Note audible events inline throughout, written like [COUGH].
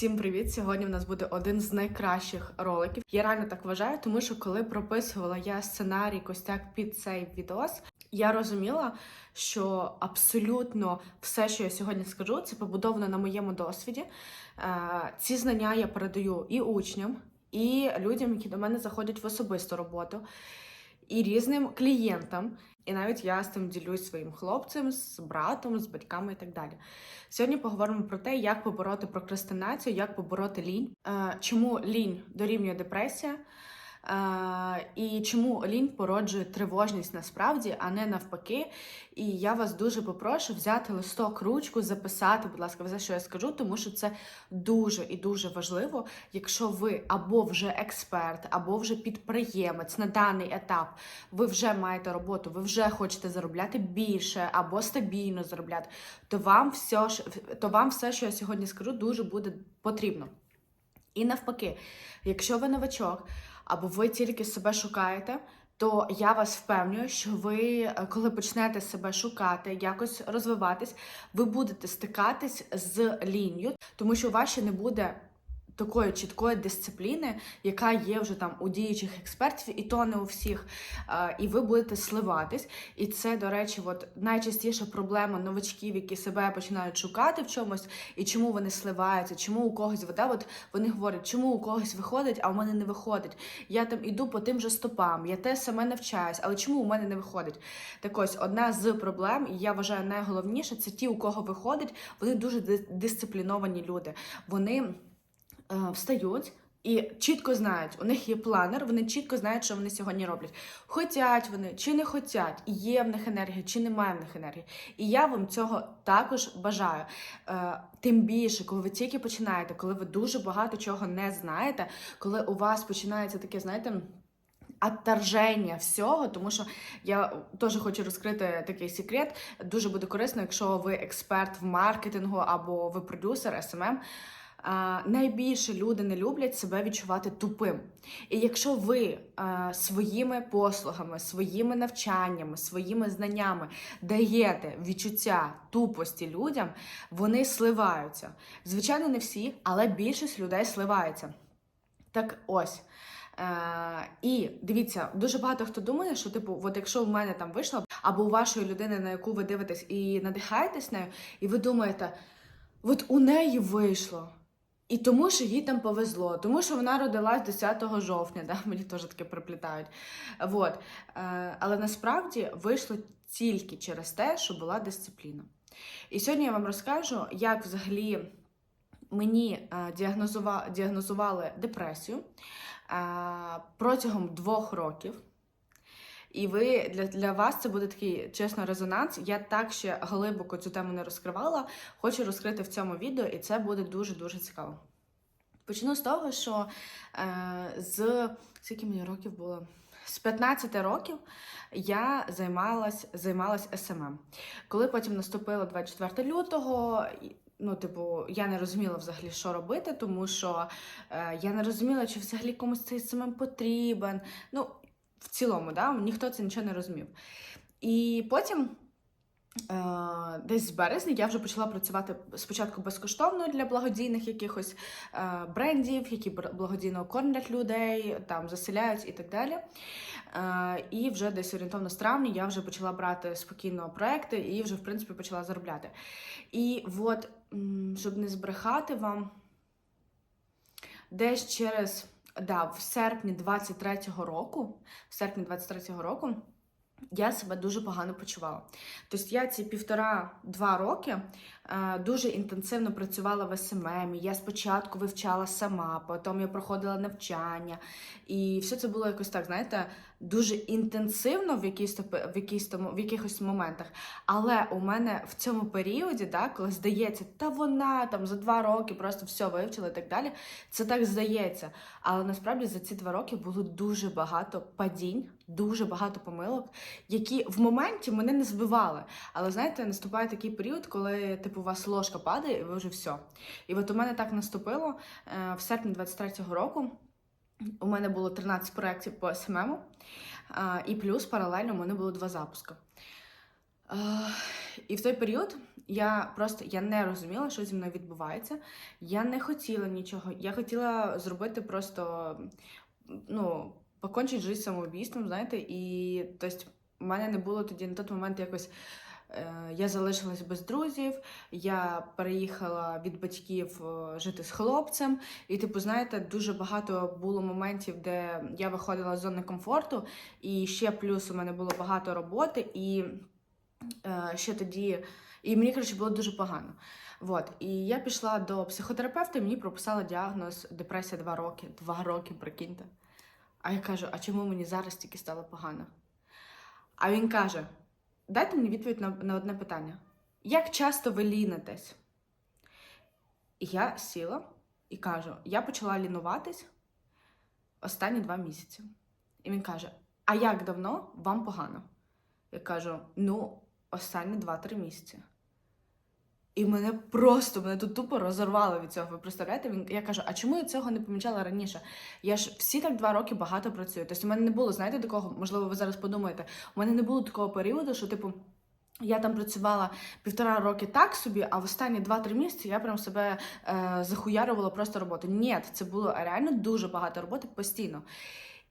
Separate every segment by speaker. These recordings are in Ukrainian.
Speaker 1: Всім привіт! Сьогодні в нас буде один з найкращих роликів. Я реально так вважаю, тому що коли прописувала я сценарій костяк під цей відос, я розуміла, що абсолютно все, що я сьогодні скажу, це побудовано на моєму досвіді. Е, Ці знання я передаю і учням, і людям, які до мене заходять в особисту роботу, і різним клієнтам. І навіть я з тим ділюсь своїм хлопцем, з братом, з батьками і так далі. Сьогодні поговоримо про те, як побороти прокрастинацію, як побороти лінь, Е, чому лінь дорівнює депресія, і чому лінь породжує тривожність насправді, а не навпаки. І я вас дуже попрошу взяти листок, ручку, записати, будь ласка, все, що я скажу, тому що це дуже і дуже важливо, якщо ви або вже експерт, або вже підприємець на даний етап, ви вже маєте роботу, ви вже хочете заробляти більше або стабільно заробляти, то вам все, то вам все, що я сьогодні скажу, дуже буде потрібно. І навпаки, якщо ви новачок або ви тільки себе шукаєте, то я вас впевнюю, що ви, е, коли почнете себе шукати, якось розвиватись, ви будете стикатись з лінію, тому що у вас не буде. Такої чіткої дисципліни, яка є вже там у діючих експертів, і то не у всіх. І ви будете сливатись. І це, до речі, от найчастіша проблема новачків, які себе починають шукати в чомусь, і чому вони сливаються, чому у когось вода. От вони говорять, чому у когось виходить, а у мене не виходить. Я там іду по тим же стопам, я те саме навчаюсь, але чому у мене не виходить? Так ось одна з проблем, і я вважаю найголовніше, це ті, у кого виходить, вони дуже дисципліновані люди. Вони встають. І чітко знають, у них є планер, вони чітко знають, що вони сьогодні роблять. Хотять вони чи не хотять, і є в них енергія, чи немає в них енергії. І я вам цього також бажаю. Е, тим більше, коли ви тільки починаєте, коли ви дуже багато чого не знаєте, коли у вас починається таке, знаєте. Отторження всього, тому що я теж хочу розкрити такий секрет. Дуже буде корисно, якщо ви експерт в маркетингу або ви продюсер СММ. Найбільше люди не люблять себе відчувати тупим. І якщо ви своїми послугами, своїми навчаннями, своїми знаннями даєте відчуття тупості людям, вони сливаються. Звичайно, не всі, але більшість людей сливається. Так ось. Е, і дивіться, дуже багато хто думає, що типу, от якщо в мене там вийшло, або у вашої людини, на яку ви дивитесь і надихаєтесь нею, і ви думаєте, от у неї вийшло. І тому, що їй там повезло, тому що вона родилась 10 жовтня, да? [LAUGHS] мені теж таке приплітають. Вот. Е, але насправді вийшло тільки через те, що була дисципліна. І сьогодні я вам розкажу, як взагалі мені е, діагнозува... діагнозували депресію е, протягом двох років. І ви для, для вас це буде такий чесно резонанс. Я так ще глибоко цю тему не розкривала. Хочу розкрити в цьому відео, і це буде дуже дуже цікаво. Почну з того, що е, з скільки мені років було? З 15 років я займалась, займалась СММ. Коли потім наступило 24 лютого, ну, типу, я не розуміла взагалі, що робити, тому що е, я не розуміла, чи взагалі комусь цей СММ потрібен. Ну, в цілому, да, ніхто це нічого не розумів. І потім. Е, Десь з березня я вже почала працювати спочатку безкоштовно для благодійних якихось е, брендів, які благодійно кормлять людей, там заселяють і так далі. Е, і вже десь орієнтовно з травня я вже почала брати спокійно проекти і вже, в принципі, почала заробляти. І от, щоб не збрехати вам, десь через да, в серпні 23-го року, в серпні 23-го року я себе дуже погано почувала. Тобто я ці півтора-два роки е, дуже інтенсивно працювала в СММ. Я спочатку вивчала сама, потім я проходила навчання. І все це було якось так, знаєте, дуже інтенсивно в, якійсь, в, якійсь тому, в якихось моментах. Але у мене в цьому періоді, да, коли здається, та вона там за два роки просто все вивчила і так далі, це так здається. Але насправді за ці два роки було дуже багато падінь, дуже багато помилок, які в моменті мене не збивали. Але знаєте, наступає такий період, коли типу у вас ложка падає, і ви вже все. І от у мене так наступило е, в серпні 23-го року. У мене було 13 проєктів по СММу, е, і плюс паралельно у мене було два запуски. І в той період Я просто я не розуміла, що зі мною відбувається. Я не хотіла нічого. Я хотіла зробити просто ну, покончити життя самоубійством, знаєте, і тобто, в мене не було тоді на той момент якось. Е, Я залишилась без друзів, я переїхала від батьків е, жити з хлопцем, і, типу, знаєте, дуже багато було моментів, де я виходила з зони комфорту, і ще плюс у мене було багато роботи, і е, ще тоді, і мені коротше було дуже погано. Вот. І я пішла до психотерапевта, і мені прописала діагноз депресія 2 роки. Два роки, прикиньте. А я кажу: а чому мені зараз тільки стало погано? А він каже: дайте мені відповідь на, на одне питання: як часто ви лінитесь? Я сіла і кажу: я почала лінуватись останні два місяці. І він каже: А як давно вам погано? Я кажу: ну, останні 2-3 місяці. І мене просто мене тут тупо розорвало від цього. Ви представляєте? Він я кажу, а чому я цього не помічала раніше? Я ж всі так два роки багато працюю. Тобто, у мене не було, знаєте, такого, можливо, ви зараз подумаєте, у мене не було такого періоду, що, типу, я там працювала півтора роки так собі, а в останні 2-3 місяці я прям себе е, захуярувала просто роботу. Ні, це було реально дуже багато роботи постійно.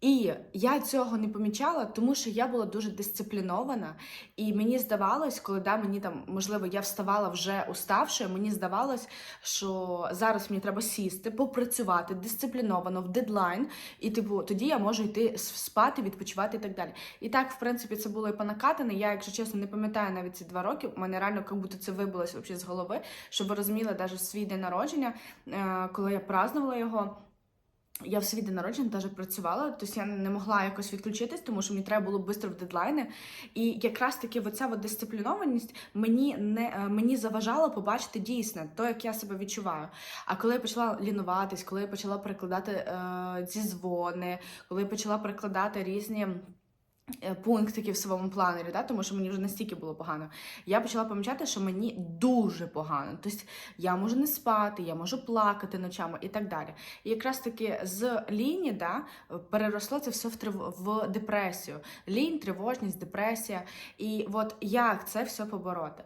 Speaker 1: І я цього не помічала, тому що я була дуже дисциплінована, і мені здавалось, коли да, мені там, можливо, я вставала вже уставши, мені здавалось, що зараз мені треба сісти, попрацювати дисципліновано в дедлайн, і типу тоді я можу йти спати, відпочивати і так далі. І так, в принципі, це було і понакатане. Я, якщо чесно, не пам'ятаю навіть ці два роки. У мене реально як будто це вибилось вообще з голови, щоб ви розуміли, навіть свій день народження, е, коли я празднувала його. Я в свій день народження теж працювала, тобто я не могла якось відключитись, тому що мені треба було швидко в дедлайни. І якраз таки оця от дисциплінованість мені не е, мені заважала побачити дійсне, то як я себе відчуваю. А коли я почала лінуватись, коли я почала перекладати е, зізвони, коли я почала перекладати різні. Е, Пунктики в своєму планері, да, тому що мені вже настільки було погано. Я почала помічати, що мені дуже погано. Тобто я можу не спати, я можу плакати ночами і так далі. І якраз таки з ліні да, переросло це все в, трив... в депресію. Лінь, тривожність, депресія. І от як це все побороти?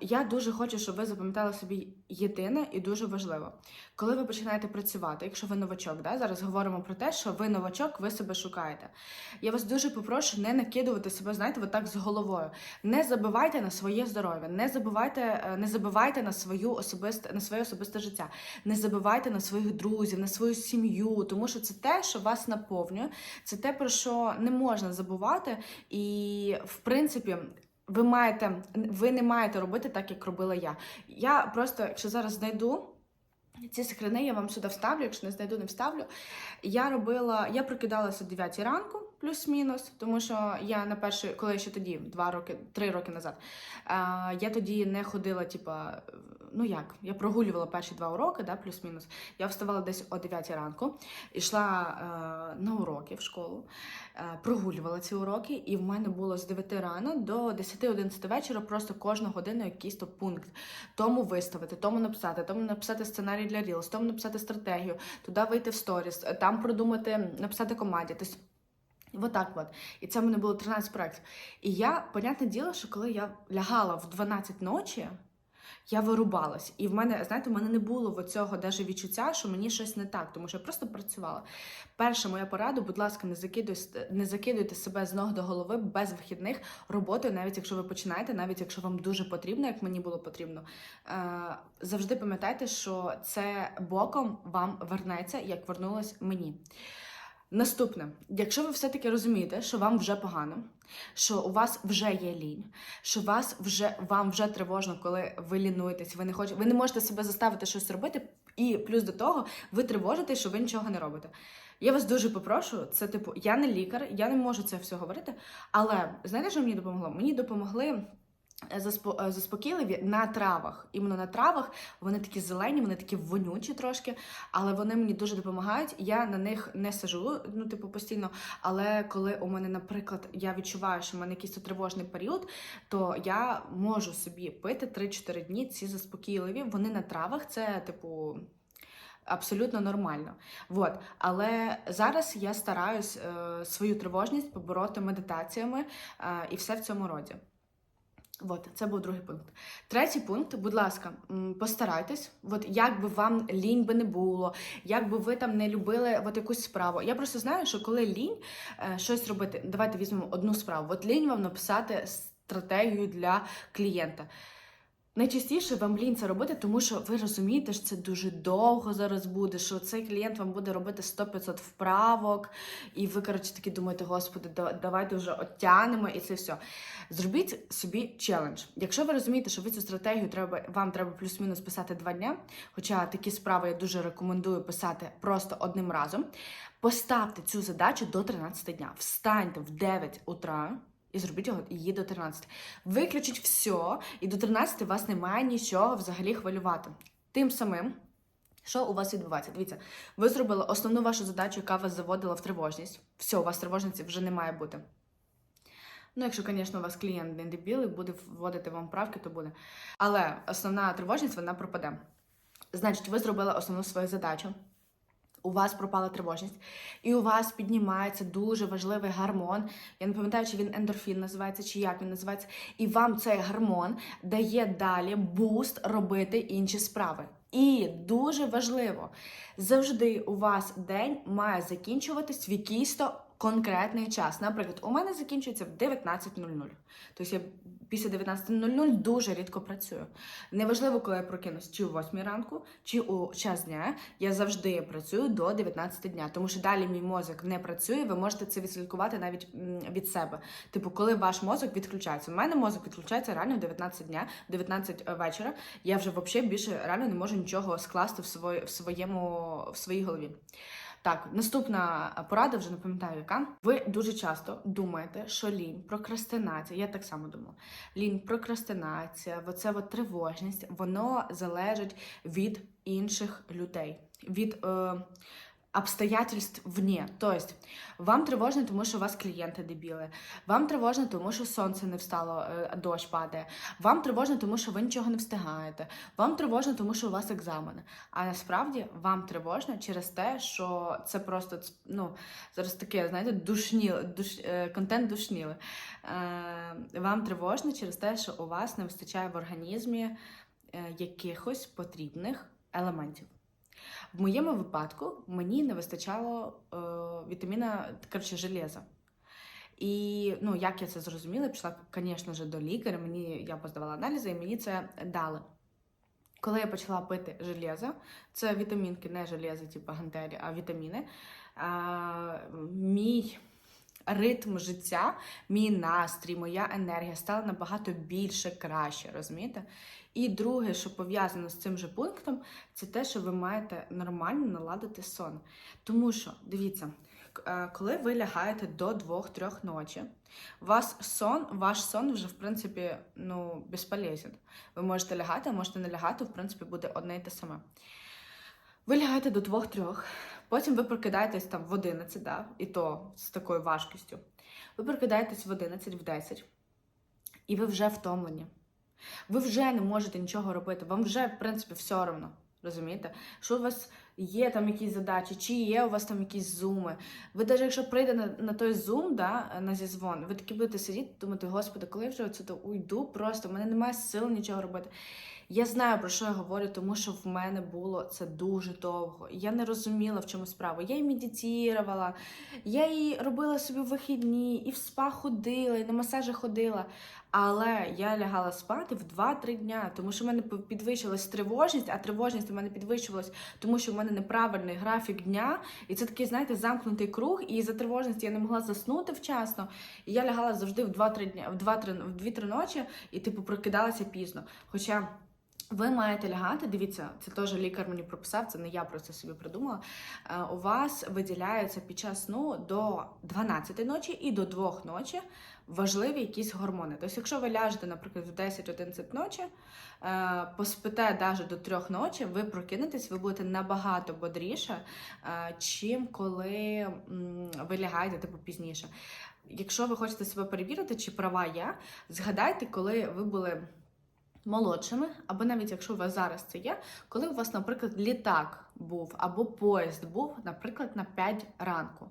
Speaker 1: Я дуже хочу, щоб ви запам'ятали собі єдине і дуже важливо. Коли ви починаєте працювати, якщо ви новачок, да, зараз говоримо про те, що ви новачок, ви себе шукаєте. Я вас дуже попрошу не накидувати себе, знаєте, отак з головою. Не забивайте на своє здоров'я, не забувайте, е, не забивайте на свою особисте, на своє особисте життя, не забивайте на своїх друзів, на свою сім'ю, тому що це те, що вас наповнює, це те, про що не можна забувати. І в принципі. Ви маєте, ви не маєте робити так, як робила я. Я просто, якщо зараз знайду ці скрини, я вам сюди вставлю, якщо не знайду, не вставлю. Я робила, я прокидалася о 9 ранку, плюс-мінус, тому що я на перший, коли ще тоді, два роки, три роки назад, я тоді не ходила, типа, ну як, я прогулювала перші два уроки, да, плюс-мінус. Я вставала десь о 9 ранку, йшла е, на уроки в школу, е, прогулювала ці уроки, і в мене було з 9 рано до 10-11 вечора просто кожну годину якийсь то пункт. Тому виставити, тому написати, тому написати сценарій для Reels, тому написати стратегію, туди вийти в сторіс, там продумати, написати команді. Тобто Вот так. І це в мене було 13 проєктів. І я, понятне діло, що коли я лягала в 12 ночі, я вирубалась. І в мене, знаєте, в мене не було цього даже відчуття, що мені щось не так, тому що я просто працювала. Перша моя порада, будь ласка, не закидуйте, не закидуйте себе з ног до голови без вихідних роботою, навіть якщо ви починаєте, навіть якщо вам дуже потрібно, як мені було потрібно. Е, завжди пам'ятайте, що це боком вам вернеться, як вернулось мені. Наступне, якщо ви все-таки розумієте, що вам вже погано, що у вас вже є лінь, що вас вже вам вже тривожно, коли ви лінуєтесь, ви не хочете, ви не можете себе заставити щось робити, і плюс до того, ви тривожитесь, що ви нічого не робите. Я вас дуже попрошу, це типу, я не лікар, я не можу це все говорити. Але знаєте, що мені допомогло? Мені допомогли заспокійливі на травах. Іменно на травах вони такі зелені, вони такі вонючі трошки, але вони мені дуже допомагають. Я на них не сижу, ну типу постійно. Але коли у мене, наприклад, я відчуваю, що в мене якийсь тривожний період, то я можу собі пити 3-4 дні ці заспокійливі. Вони на травах, це типу. Абсолютно нормально. Вот. Але зараз я стараюсь е, свою тривожність побороти медитаціями е, і все в цьому роді. От, це був другий пункт. Третій пункт, будь ласка, постарайтесь, от як би вам лінь би не було, як би ви там не любили от якусь справу. Я просто знаю, що коли лінь е, щось робити, давайте візьмемо одну справу. От лінь вам написати стратегію для клієнта. Найчастіше вам лінь це робити, тому що ви розумієте, що це дуже довго зараз буде, що цей клієнт вам буде робити 100-500 вправок, і ви, коротше, такі думаєте, господи, давайте вже оттянемо і це все. Зробіть собі челендж. Якщо ви розумієте, що ви цю стратегію треба, вам треба плюс-мінус писати два дня, хоча такі справи я дуже рекомендую писати просто одним разом, поставте цю задачу до 13 дня. Встаньте в 9 утра. І зробіть його її до 13. Виключіть все, і до 13 вас немає нічого взагалі хвилювати. Тим самим, що у вас відбувається? Дивіться, ви зробили основну вашу задачу, яка вас заводила в тривожність. Все, у вас тривожності вже не має бути. Ну, якщо, звісно, у вас клієнт не дебіл і буде вводити вам правки, то буде. Але основна тривожність вона пропаде. Значить, ви зробили основну свою задачу. У вас пропала тривожність, і у вас піднімається дуже важливий гормон. Я не пам'ятаю, чи він ендорфін називається, чи як він називається. І вам цей гормон дає далі буст робити інші справи. І дуже важливо, завжди у вас день має закінчуватись в якийсь то конкретний час. Наприклад, у мене закінчується в 19.00. Тобто я після 19.00 дуже рідко працюю. Неважливо, коли я прокинусь, чи о 8 ранку, чи у час дня, я завжди працюю до 19 дня, тому що далі мій мозок не працює, ви можете це відслідкувати навіть від себе. Типу, коли ваш мозок відключається. У мене мозок відключається реально в 19 дня, в 19 вечора. Я вже взагалі більше реально не можу нічого скласти в, своє, в, своєму, в своїй голові. Так, наступна порада, вже не пам'ятаю яка. Ви дуже часто думаєте, що лінь, прокрастинація, я так само думала. Лінь, прокрастинація, оце от тривожність, воно залежить від інших людей, від е, обстоятельств вне. Тобто, вам тривожно, тому що у вас клієнти дебіли. Вам тривожно, тому що сонце не встало, е, дощ падає. Вам тривожно, тому що ви нічого не встигаєте. Вам тривожно, тому що у вас екзамени. А насправді вам тривожно через те, що це просто ну, зараз таке, знаєте, душніле, душ, е, контент душніли. Е, вам тривожно через те, що у вас не вистачає в організмі е, якихось потрібних елементів. В моєму випадку мені не вистачало е, вітаміна, коротше, железа. І ну, як я це зрозуміла, пішла, звісно ж, до лікаря. Мені я поздавала аналізи, і мені це дали. Коли я почала пити железо, це вітамінки, не железо, типу гантелі, а вітаміни. А, мій ритм життя, мій настрій, моя енергія стала набагато більше краще, розумієте? І друге, що пов'язано з цим же пунктом, це те, що ви маєте нормально наладити сон. Тому що, дивіться, е, коли ви лягаєте до 2-3 ночі, вас сон, ваш сон вже, в принципі, ну, безполезен. Ви можете лягати, а можете не лягати, в принципі, буде одне і те саме. Ви лягаєте до 2-3, потім ви прокидаєтесь там в 11, да? і то з такою важкістю. Ви прокидаєтесь в 11, в 10, і ви вже втомлені. Ви вже не можете нічого робити, вам вже, в принципі, все одно. Розумієте? Що у вас є там якісь задачі, чи є у вас там якісь зуми. Ви навіть якщо прийде на, на той зум, да, на зізвон, ви такі будете сидіти, думати, господи, коли я вже отсюди уйду, просто в мене немає сил нічого робити. Я знаю, про що я говорю, тому що в мене було це дуже довго. Я не розуміла, в чому справа. Я і медитувала, я і робила собі вихідні, і в спа ходила, і на масажі ходила. Але я лягала спати в 2-3 дня, тому що в мене підвищилась тривожність, а тривожність у мене підвищилась, тому що в мене неправильний графік дня. І це такий, знаєте, замкнутий круг. І за тривожності я не могла заснути вчасно. І я лягала завжди в 2-3 дня, в 2-3, в 2-3 ночі, і типу прокидалася пізно. Хоча. Ви маєте лягати, дивіться, це теж лікар мені прописав, це не я про це собі придумала. Е, У вас виділяється під час сну до 12 ночі і до 2 ночі важливі якісь гормони. Тобто, якщо ви ляжете, наприклад, в 10-11 ночі, е, поспите навіть до 3 ночі, ви прокинетесь, ви будете набагато бодріше, е, чим коли ви лягаєте типу пізніше. Якщо ви хочете себе перевірити, чи права я, згадайте, коли ви були молодшими, або навіть якщо у вас зараз це є, коли у вас, наприклад, літак був або поїзд був, наприклад, на 5 ранку.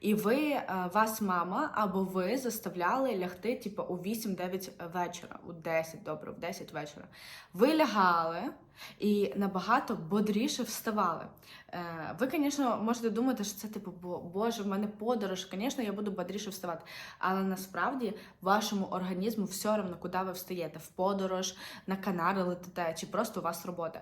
Speaker 1: І ви, е, вас мама або ви заставляли лягти, типу, у 8-9 вечора, у 10, добре, в 10 вечора. Ви лягали і набагато бодріше вставали. Е, Ви, звісно, можете думати, що це типу, «Бо- Боже, в мене подорож, звісно, я буду бодріше вставати. Але насправді вашому організму все одно, куди ви встаєте, в подорож, на Канари летите, чи просто у вас робота.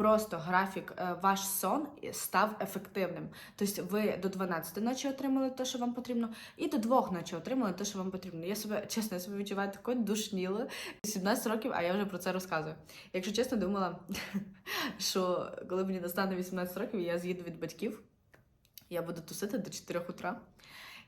Speaker 1: Просто графік, е, ваш сон став ефективним. Тобто ви до 12 ночі отримали те, що вам потрібно, і до 2 ночі отримали те, що вам потрібно. Я себе, чесно, я себе відчуваю такою душнілою. 17 років, а я вже про це розказую. Якщо чесно, думала, [LAUGHS] що коли мені настане 18 років, я з'їду від батьків, я буду тусити до 4 утра.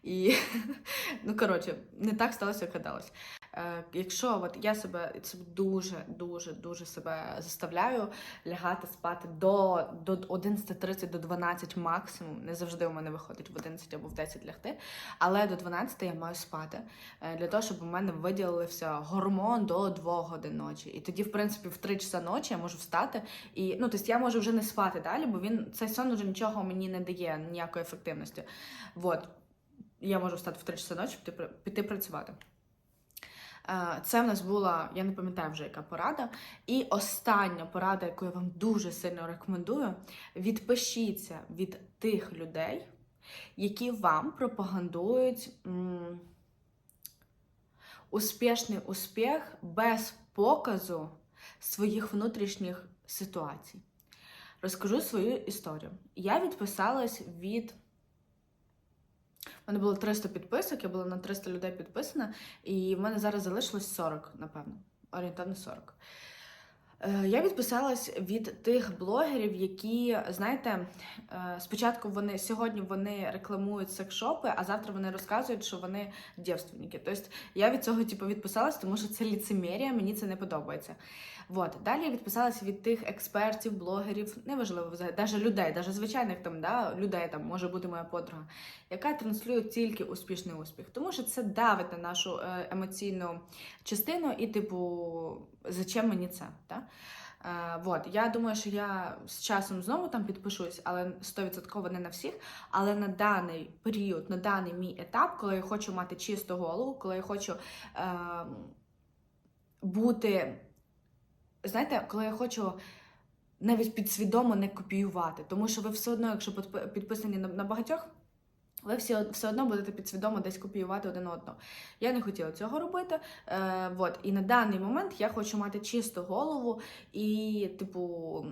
Speaker 1: І, [LAUGHS] ну, коротше, не так сталося, як гадалось. Е, якщо от я себе, дуже, дуже, дуже себе заставляю лягати спати до, до 11.30, до 12 максимум, не завжди у мене виходить в 11 або в 10 лягти, але до 12 я маю спати, е, для того, щоб у мене виділився гормон до 2 годин ночі. І тоді, в принципі, в 3 часа ночі я можу встати. І, ну, тобто я можу вже не спати далі, бо він цей сон вже нічого мені не дає, ніякої ефективності. Вот. Я можу встати в 3 часа ночі, піти, піти працювати. Е, Це в нас була, я не пам'ятаю вже яка порада. І остання порада, яку я вам дуже сильно рекомендую: відпишіться від тих людей, які вам пропагандують успішний успіх без показу своїх внутрішніх ситуацій. Розкажу свою історію. Я відписалась від. У мене було 300 підписок, я була на 300 людей підписана, і в мене зараз залишилось 40, напевно, орієнтовно 40. Е, Я відписалась від тих блогерів, які, знаєте, е, спочатку вони сьогодні вони рекламують секшопи, а завтра вони розказують, що вони дівственники. Тобто я від цього типу, відписалась, тому що це ліцемерія, мені це не подобається. Вот. Далі я відписалася від тих експертів, блогерів, неважливо взагалі, навіть людей, навіть звичайних там, да, людей, там може бути моя подруга, яка транслює тільки успішний успіх. Тому що це давить на нашу е, емоційну частину, і, типу, зачем мені це? Да? Е, вот. Я думаю, що я з часом знову там підпишусь, але 100% не на всіх. Але на даний період, на даний мій етап, коли я хочу мати чисту голову, коли я хочу е, бути, знаєте, коли я хочу навіть підсвідомо не копіювати, тому що ви все одно, якщо підписані на, багатьох. Ви всі все одно будете підсвідомо десь копіювати один одного. Я не хотіла цього робити. Е, вот. І на даний момент я хочу мати чисту голову і, типу,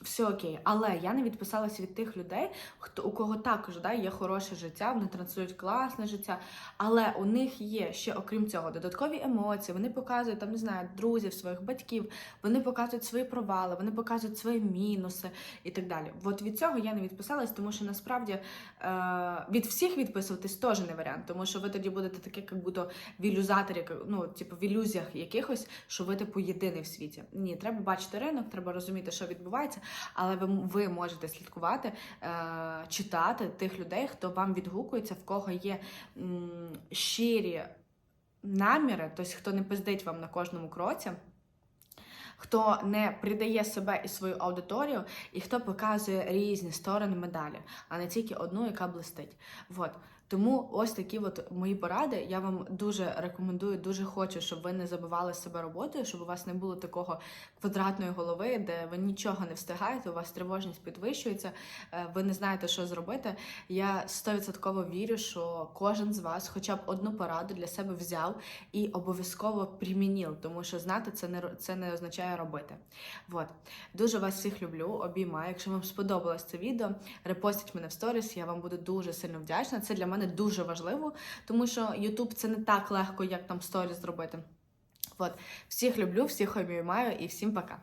Speaker 1: все окей. Але я не відписалася від тих людей, хто у кого також да, є хороше життя, вони транслюють класне життя. Але у них є ще, окрім цього, додаткові емоції. Вони показують там, не знаю, друзів, своїх батьків, вони показують свої провали, вони показують свої мінуси і так далі. От від цього я не відписалась, тому що насправді е, від всіх відписуватись теж не варіант, тому що ви тоді будете таке, як будто в ілюзаторі, ну, типу, в ілюзіях якихось, що ви типу єдиний в світі. Ні, треба бачити ринок, треба розуміти, що відбувається, але ви, ви можете слідкувати, е, читати тих людей, хто вам відгукується, в кого є щирі наміри, тобто хто не пиздить вам на кожному кроці. Хто не придає себе і свою аудиторію, і хто показує різні сторони медалі, а не тільки одну, яка блистить. Вот. Тому ось такі от мої поради. Я вам дуже рекомендую, дуже хочу, щоб ви не забивали себе роботою, щоб у вас не було такого квадратної голови, де ви нічого не встигаєте, у вас тривожність підвищується, е, ви не знаєте, що зробити. Я стовідсотково вірю, що кожен з вас хоча б одну пораду для себе взяв і обов'язково примінив, тому що знати це не це не означає робити. Вот. Дуже вас всіх люблю, обіймаю. Якщо вам сподобалось це відео, репостіть мене в сторіс, я вам буду дуже сильно вдячна. Це для мене дуже важливо, тому що YouTube це не так легко, як там сторі зробити. От. Всіх люблю, всіх обіймаю і всім пока.